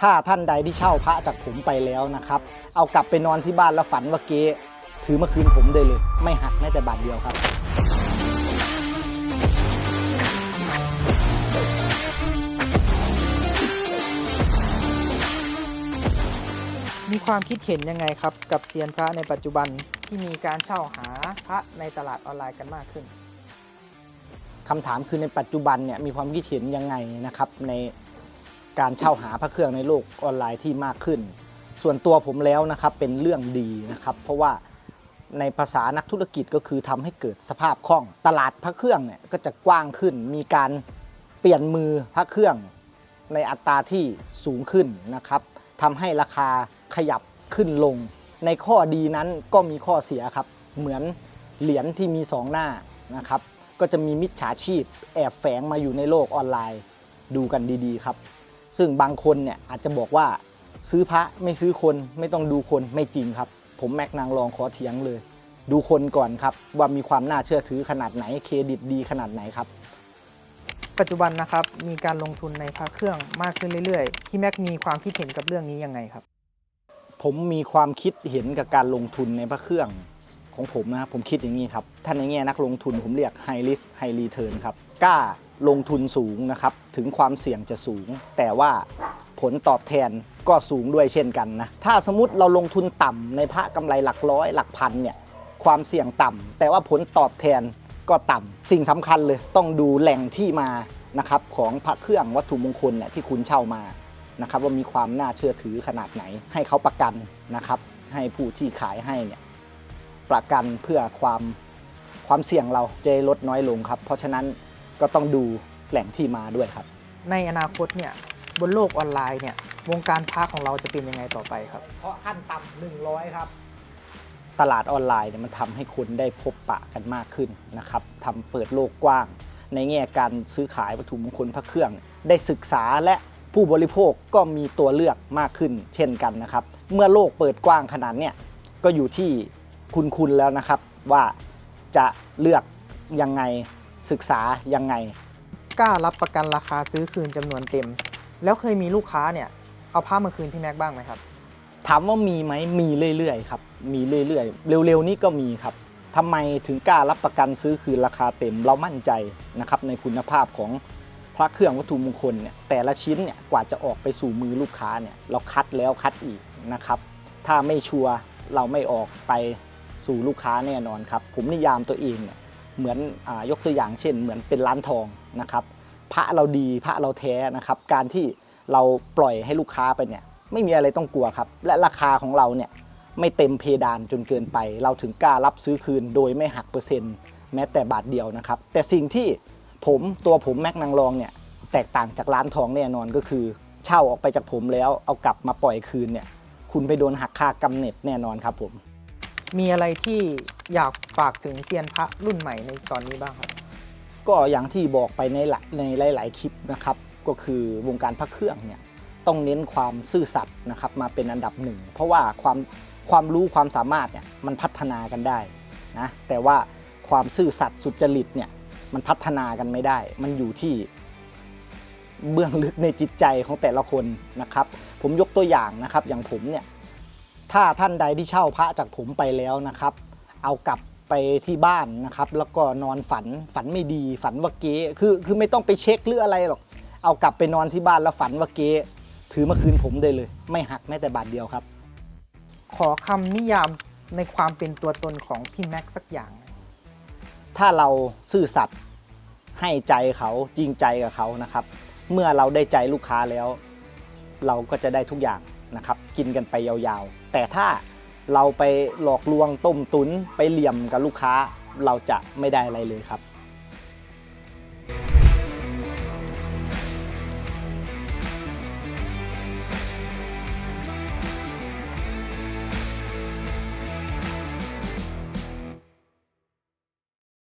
ถ้าท่านใดที่เช่าพระจากผมไปแล้วนะครับ เอากลับไปนอนที่บ้านแล้วฝันว่าเก๊ถือมาคืนผมได้เลย ไม่หักแม้แต่บาทเดียวครับ มีความคิดเห็นยังไงครับ กับเซียนพระในปัจจุบันที่มีการเช่าหาพระในตลาดออนไลน์กันมากขึ้น คำถามคือในปัจจุบันเนี่ยมีความคิดเห็นยังไงนะครับใน การเช่าหาพระเครื่องในโลกออนไลน์ที่มากขึ้น ส่วนตัวผมแล้วนะครับเป็นเรื่องดีนะครับ เพราะว่าในภาษานักธุรกิจก็คือทำให้เกิดสภาพคล่อง ตลาดพระเครื่องเนี่ยก็จะกว้างขึ้น มีการเปลี่ยนมือพระเครื่อง ในอัตราที่สูงขึ้นนะครับทำให้ราคาขยับขึ้นลง ในข้อดีนั้นก็มีข้อเสียครับ เหมือนเหรียญที่มีสองหน้านะครับ ก็จะมีมิจฉาชีพแอบแฝงมาอยู่ในโลกออนไลน์ ดูกันดีๆครับ ซึ่งบางคนเนี่ยอาจจะบอกว่าซื้อพระไม่ซื้อคนไม่ต้องดูคนไม่จริงครับ ผมแม็กนางรองขอเถียงเลย ดูคนก่อนครับ ว่ามีความน่าเชื่อถือขนาดไหนเครดิตดีขนาดไหนครับ ปัจจุบันนะครับมีการลงทุนในพระเครื่องมากขึ้นเรื่อยๆพี่แม็กมีความคิดเห็นกับเรื่องนี้ยังไงครับ ผมมีความคิดเห็นกับการลงทุนในพระเครื่องของผมนะครับผมคิดอย่างนี้ครับถ้าในแง่นักลงทุนผมเรียก high risk high return ครับกล้า ลงทุนสูงนะครับ ถึงความเสี่ยงจะสูง แต่ว่าผลตอบแทนก็สูงด้วยเช่นกันนะ ถ้าสมมติเราลงทุนต่ำในพระกำไรหลักร้อยหลักพันเนี่ยความเสี่ยงต่ำแต่ว่าผลตอบแทนก็ต่ำสิ่งสำคัญเลยต้องดูแหล่งที่มานะครับของพระเครื่องวัตถุมงคลเนี่ยที่คุณเช่ามานะครับว่ามีความน่าเชื่อถือขนาดไหน ให้เขาประกันนะครับให้ผู้ที่ขายให้เนี่ยประกันเพื่อความความเสี่ยงเราจะลดน้อยลงครับ เพราะฉะนั้น ก็ต้องดูแหล่งที่มาด้วยครับ ในอนาคตเนี่ยบนโลกออนไลน์เนี่ยวงการพระของเราจะเป็นยังไงต่อไปครับ เพราะขั้นต่ำหนึ่งร้อยครับ ตลาดออนไลน์เนี่ยมันทำให้คนได้พบปะกันมากขึ้นนะครับทำเปิดโลกกว้าง ในแง่การซื้อขายวัตถุมงคลพระเครื่อง ได้ศึกษาและผู้บริโภคก็มีตัวเลือกมากขึ้น เช่นกันนะครับ เมื่อโลกเปิดกว้างขนาดเนี้ยก็อยู่ที่คุณคุณแล้วนะครับ ว่าจะเลือกยังไง ศึกษายังไง กล้ารับประกันราคาซื้อคืนจำนวนเต็ม แล้วเคยมีลูกค้าเนี่ย เอาผ้ามาคืนพี่แม็กบ้างไหมครับ ถามว่ามีไหมมีเรื่อยๆครับ มีเรื่อยๆ เร็วๆ นี้ก็มีครับทำไมถึงกล้ารับประกันซื้อคืนราคาเต็ม เรามั่นใจนะครับในคุณภาพของพระเครื่องวัตถุมงคลเนี่ยแต่ละชิ้นเนี่ยกว่าจะออกไปสู่มือลูกค้าเนี่ยเราคัดแล้วคัดอีกนะครับถ้าไม่ชัวร์เราไม่ออกไปสู่ลูกค้าแน่นอนครับ ผมนิยามตัวเองเนี่ย เหมือนอยกตัวอย่างเช่น เหมือนเป็นร้านทองนะครับพระเราดีพระเราแท้นะครับการที่เราปล่อยให้ลูกค้าไปเนี่ยไม่มีอะไรต้องกลัวครับ และราคาของเราเนี่ยไม่เต็มเพดานจนเกินไป เราถึงกล้ารับซื้อคืนโดยไม่หักเปอร์เซ็นต์แม้แต่บาทเดียวนะครับ แต่สิ่งที่ผมตัวผมแม็กนางรองเนี่ยแตกต่างจากร้านทองแน่นอนก็คือ เช่าออกไปจากผมแล้วเอากลับมาปล่อยคืนเนี่ยคุณไปโดนหักค่ากำเนิดแน่นอนครับผม มีอะไรที่ อยากฝากถึงเซียนพระรุ่นใหม่ในตอนนี้บ้างครับ ก็อย่างที่บอกไปในหลายในหลาย ๆ คลิปนะครับ ก็คือวงการพระเครื่องเนี่ยต้องเน้นความซื่อสัตย์นะครับมาเป็นอันดับหนึ่ง เพราะว่าความความรู้ความสามารถเนี่ยมันพัฒนากันได้นะแต่ว่าความซื่อสัตย์สุจริตเนี่ยมันพัฒนากันไม่ได้ มันอยู่ที่เบื้องลึกในจิตใจของแต่ละคนนะครับ ผมยกตัวอย่างนะครับอย่างผมเนี่ยถ้าท่านใดที่เช่าพระจากผมไปแล้วนะครับ เอากลับไปที่บ้านนะครับ แล้วก็นอนฝันฝันไม่ดีฝันว่าเก๊คือคือไม่ต้องไปเช็คหรืออะไรหรอก เอากลับไปนอนที่บ้านแล้วฝันว่าเก๊ถือมาคืนผมได้เลย ไม่หักแม้แต่บาทเดียวครับ ขอคำนิยามในความเป็นตัวตนของพี่แม็กสักอย่าง ถ้าเราซื่อสัตย์ให้ใจเขาจริงใจกับเขานะครับ เมื่อเราได้ใจลูกค้าแล้ว เราก็จะได้ทุกอย่างนะครับ กินกันไปยาวๆ แต่ถ้า เราไปหลอกลวงต้มตุนไปเหลี่ยมกับลูกค้าเราจะไม่ได้อะไรเลยครับ